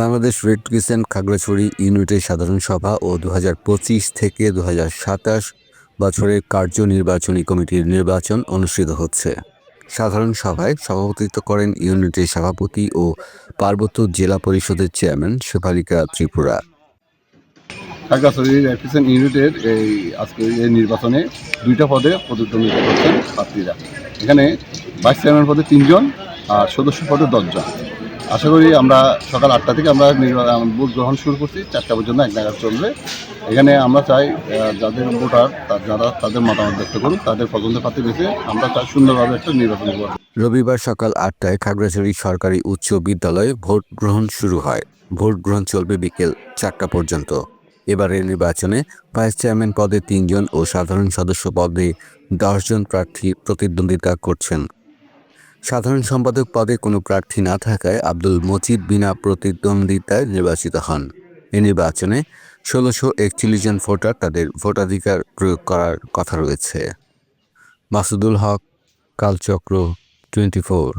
Bangladesh red crescent Khagrachari ইউনিটের সাধারণ সভা ও দু হাজার পঁচিশ থেকে দু হাজার সাতাশ বছরের কার্যনির্বাচনী কমিটির নির্বাচন অনুষ্ঠিত হচ্ছে। সাধারণ সভায় সভাপতিত্ব করেন ইউনিটের সভাপতি ও পার্বত্য জেলা পরিষদের চেয়ারম্যান শেফালিকা ত্রিপুরা। ইউনিটের এই আজকে এই নির্বাচনে দুইটা পদে প্রতিদ্বন্দ্বিতা করছেন প্রার্থীরা। এখানে ভাইস চেয়ারম্যান পদে তিনজন আর সদস্য পদে দশজন। আশা করি আমরা সকাল আটটা থেকে আমরা ভোট গ্রহণ শুরু করছি, চারটা পর্যন্ত এক নাগাদ চলবে। এখানে আমরা চাই যাদের ভোটার যারা তাদের মতামত ব্যক্ত করুন, তাদের পছন্দের প্রার্থী বেছে আমরা চাই সুন্দরভাবে একটা নির্বাচন করব। রবিবার সকাল আটটায় খাগড়াছড়ি সরকারি উচ্চ বিদ্যালয়ে ভোট গ্রহণ শুরু হয়। ভোট গ্রহণ চলবে বিকেল চারটা পর্যন্ত। এবারের নির্বাচনে ভাইস চেয়ারম্যান পদে তিনজন ও সাধারণ সদস্য পদে দশজন প্রার্থী প্রতিদ্বন্দ্বিতা করছেন। সাধারণ সম্পাদক পদে কোনো প্রার্থী না থাকায় আব্দুল মজিদ বিনা প্রতিদ্বন্দ্বিতায় নির্বাচিত হন। এ নির্বাচনে ষোলোশো একচল্লিশ জন ভোটার তাদের ভোটাধিকার প্রয়োগ করার কথা রয়েছে। Masudul Haque, কালচক্র, twenty four.